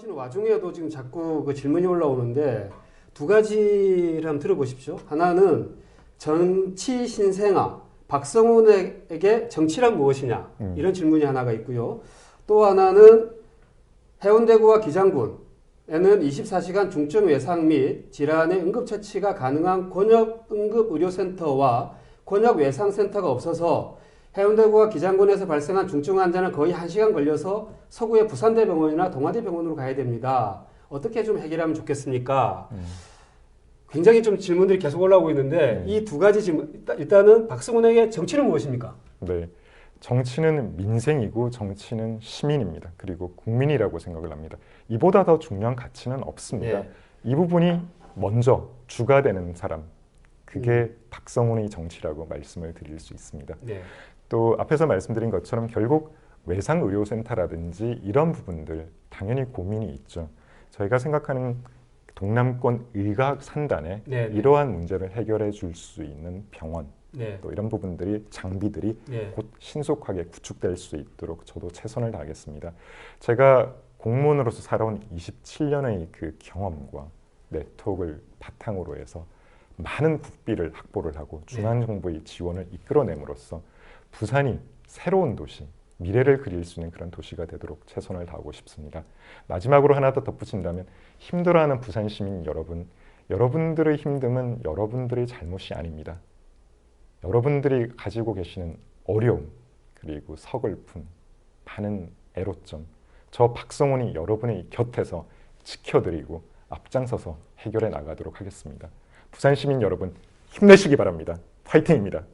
하시는 와중에도 지금 자꾸 그 질문이 올라오는데 두 가지를 한번 들어보십시오. 하나는 정치 신생아 박성훈에게 정치란 무엇이냐 음. 이런 질문이 하나가 있고요. 또 하나는 해운대구와 기장군에는 24시간 중증 외상 및 질환의 응급 처치가 가능한 권역 응급 의료센터와 권역 외상 센터가 없어서 해운대구와 기장군에서 발생한 중증 환자는 거의 1시간 걸려서 서구의 부산대병원이나 동아대병원으로 가야 됩니다. 어떻게 좀 해결하면 좋겠습니까? 음. 굉장히 좀 질문들이 계속 올라오고 있는데 네. 이두 가지 질문 일단- 일단은 박승훈에게 정치는 무엇입니까? 네. 정치는 민생이고 정치는 시민입니다. 그리고 국민이라고 생각을 합니다. 이보다 더 중요한 가치는 없습니다. 네. 이 부분이 먼저 주가 되는 사람, 그게 음. 박성훈의 정치라고 말씀을 드릴 수 있습니다. 네. 또 앞에서 말씀드린 것처럼 결국 외상의료센터라든지 이런 부분들 당연히 고민이 있죠. 저희가 생각하는 동남권 의학 산단에 네, 네. 이러한 문제를 해결해 줄 수 있는 병원 네. 또 이런 부분들이 장비들이 네. 곧 신속하게 구축될 수 있도록 저도 최선을 다하겠습니다. 제가 공무원으로서 살아온 27년의 그 경험과 네트워크를 바탕으로 해서 많은 국비를 확보를 하고 중앙 정부의 지원을 이끌어냄으로써 부산이 새로운 도시, 미래를 그릴 수 있는 그런 도시가 되도록 최선을 다하고 싶습니다. 마지막으로 하나 더 덧붙인다면 힘들어하는 부산 시민 여러분, 여러분들의 힘듦은 여러분들의 잘못이 아닙니다. 여러분들이 가지고 계시는 어려움 그리고 서글픔 많은 애로점 저 박성훈이 여러분의 곁에서 지켜드리고 앞장서서 해결해 나가도록 하겠습니다. 부산 시민 여러분 힘내시기 바랍니다. 파이팅입니다.